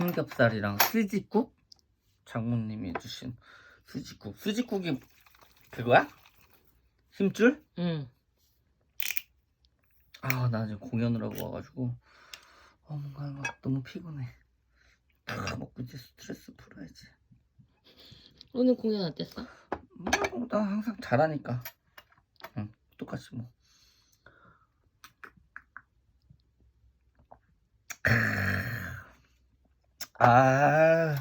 삼겹살이랑 스지국 장모님이 주신 스지국 스지국이 그거야? 힘줄? 응. 아나 지금 공연을 하고 와가지고 어 뭔가 막 너무 피곤해 다 먹고 이제 스트레스 풀어야지 오늘 공연 어땠어? 뭐, 나 항상 잘하니까 응 똑같이 뭐 아,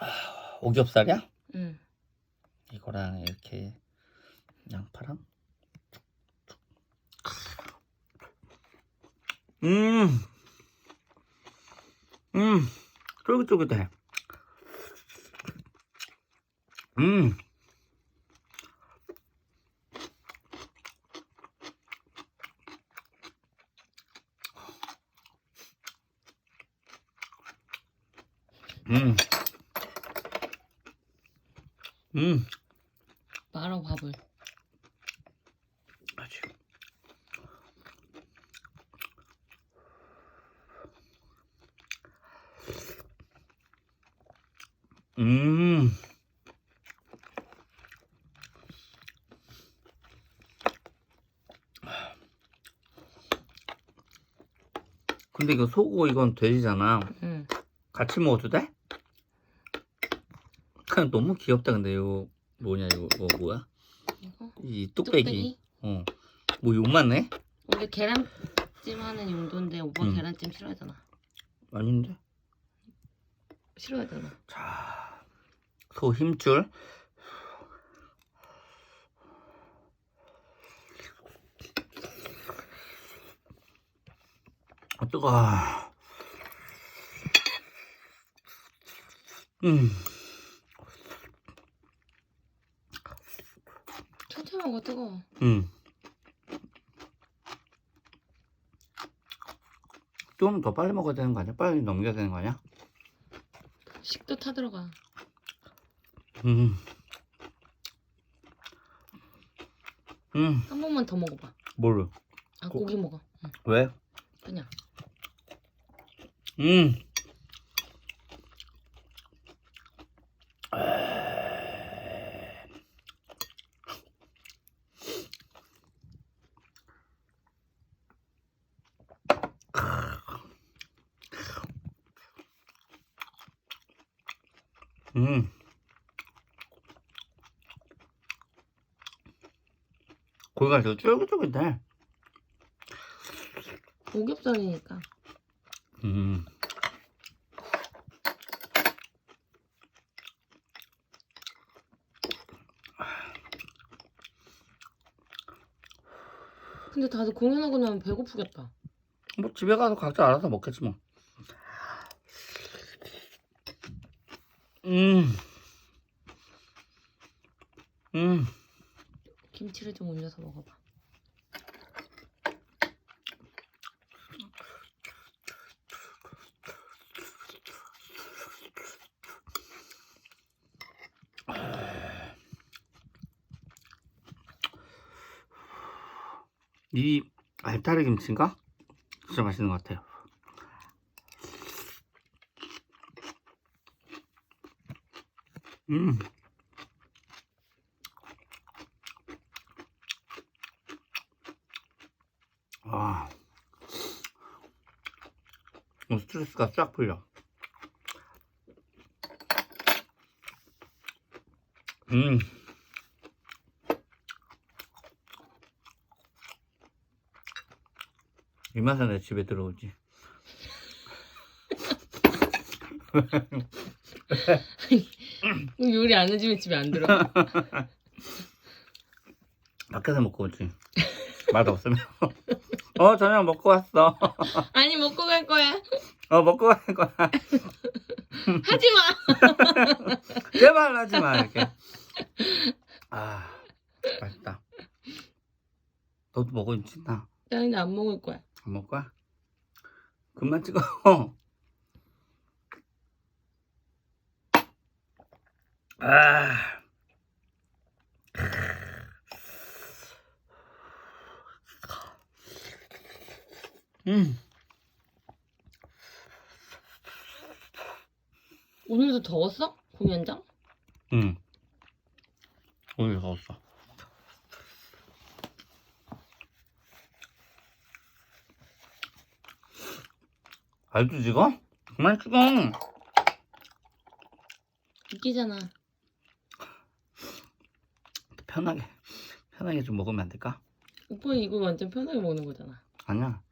아, 오겹살이야? 응. 이거랑 이렇게 양파랑 음, 음, 쫄깃쫄깃해. 음, 음, 음. 말아 밥을. 아주. 음. 근데 이거 소고 이건 돼지잖아. 응. 같이 먹어도 돼? 그냥 너무 귀엽다 근데 이거 뭐냐 이거 뭐 뭐야? 이거? 이 뚝배기. 뚝배기? 어. 뭐 요만해? 원래 계란찜 하는 용도인데 오빠 응. 계란찜 싫어하잖아. 아닌데? 싫어하잖아. 자, 소 힘줄. 아, 뜨거. 음, 천천히 먹어 뜨거워. 음. 좀 더 빨리 먹어야 되는 거 아니야? 빨리 넘겨야 되는 거 아니야? 식도 타 들어가. 음. 음, 한 번만 더 먹어봐. 뭐를? 아 고- 고기 먹어. 응. 왜? 그냥. 음. 음. 고기가 더 쫄깃쫄깃해. 오겹살이니까. 음. 근데 다들 공연하고 나면 배고프겠다. 뭐 집에 가서 각자 알아서 먹겠지 뭐. 음. 음. 김치를 좀 올려서 먹어봐. 이 알타리 김치인가? 진짜 맛있는 것 같아요. 음. 아. 어, 스트레스가 쫙 풀려. 음. 이 맛에 내 집에 들어오지. 요리 안 해주면 집에 안 들어. 밖에서 먹고 오지. 맛 없으면. 어, 저녁 먹고 왔어. 아니 먹고 갈 거야. 어, 먹고 가는 거야. 하지 마. 제발 하지 마, 이렇게. 아, 맛있다. 너도 먹어, 진짜. 나 근데 안 먹을 거야. 안 먹을 거야? 그만 찍어. 아. 음. 오늘도 더웠어? 공연장? 응. 오늘 더웠어. 알도 지금? 그만 찍어. 웃기잖아. 편하게, 편하게 좀 먹으면 안 될까? 오빠 이거 완전 편하게 먹는 거잖아. 아니야.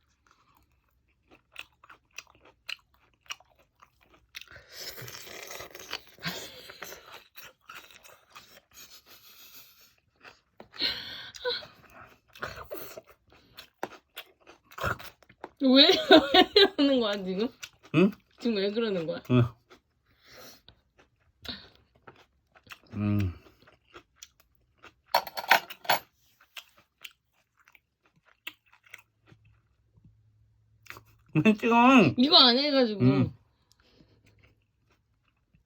왜, 왜 이러는 거야 지금? 응? 지금 왜 그러는 거야? 응. 음. 그만 찍어. 이거 안 해가지고 응.